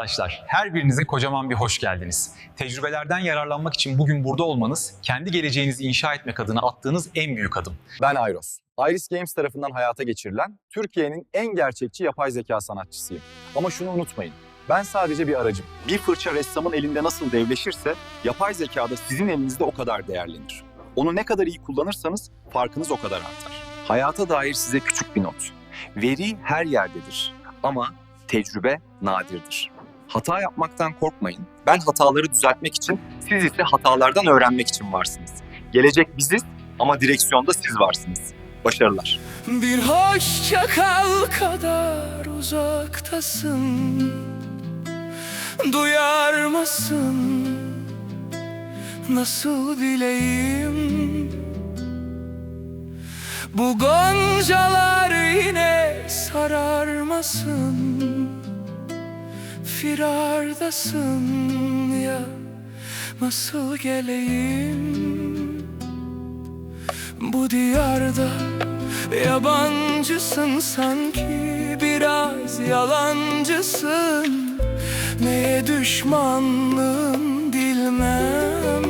Arkadaşlar her birinize kocaman bir hoş geldiniz. Tecrübelerden yararlanmak için bugün burada olmanız, kendi geleceğinizi inşa etmek adına attığınız en büyük adım. Ben Ayros. Iris Games tarafından hayata geçirilen Türkiye'nin en gerçekçi yapay zeka sanatçısıyım. Ama şunu unutmayın. Ben sadece bir aracım. Bir fırça ressamın elinde nasıl devleşirse yapay zeka da sizin elinizde o kadar değerlenir. Onu ne kadar iyi kullanırsanız farkınız o kadar artar. Hayata dair size küçük bir not. Veri her yerdedir ama tecrübe nadirdir. Hata yapmaktan korkmayın. Ben hataları düzeltmek için, siz ise hatalardan öğrenmek için varsınız. Gelecek biziz ama direksiyonda siz varsınız. Başarılar. Bir hoşça kal kadar uzaktasın Duyar mısın nasıl bileyim Bu goncalar yine sararmasın Firardasın ya nasıl geleyim? Bu diyarda Yabancısın sanki biraz yalancısın. Neye düşmanlığın bilmem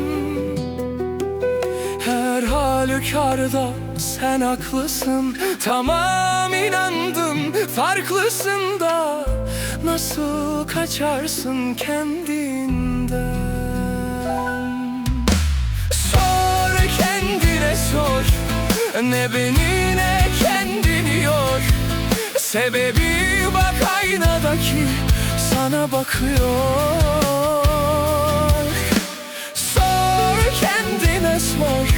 Her halükarda sen haklısın. Tamam inandım farklısın da Nasıl kaçarsın kendinden? Sor kendine sor. Ne beni ne kendini yor. Sebebi bak aynadaki sana bakıyor. Sor kendine sor.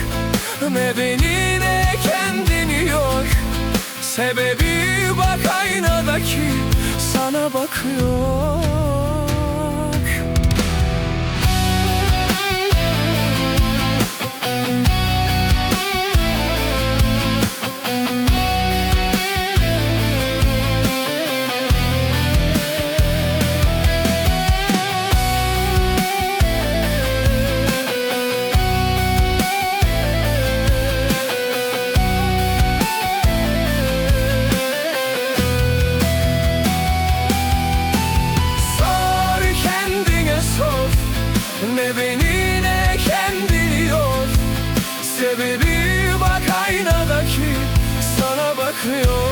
Ne beni ne kendini yor. Sebebi bakıyor Beni ne kendini yor Sebebi bak aynadaki Sana bakıyor.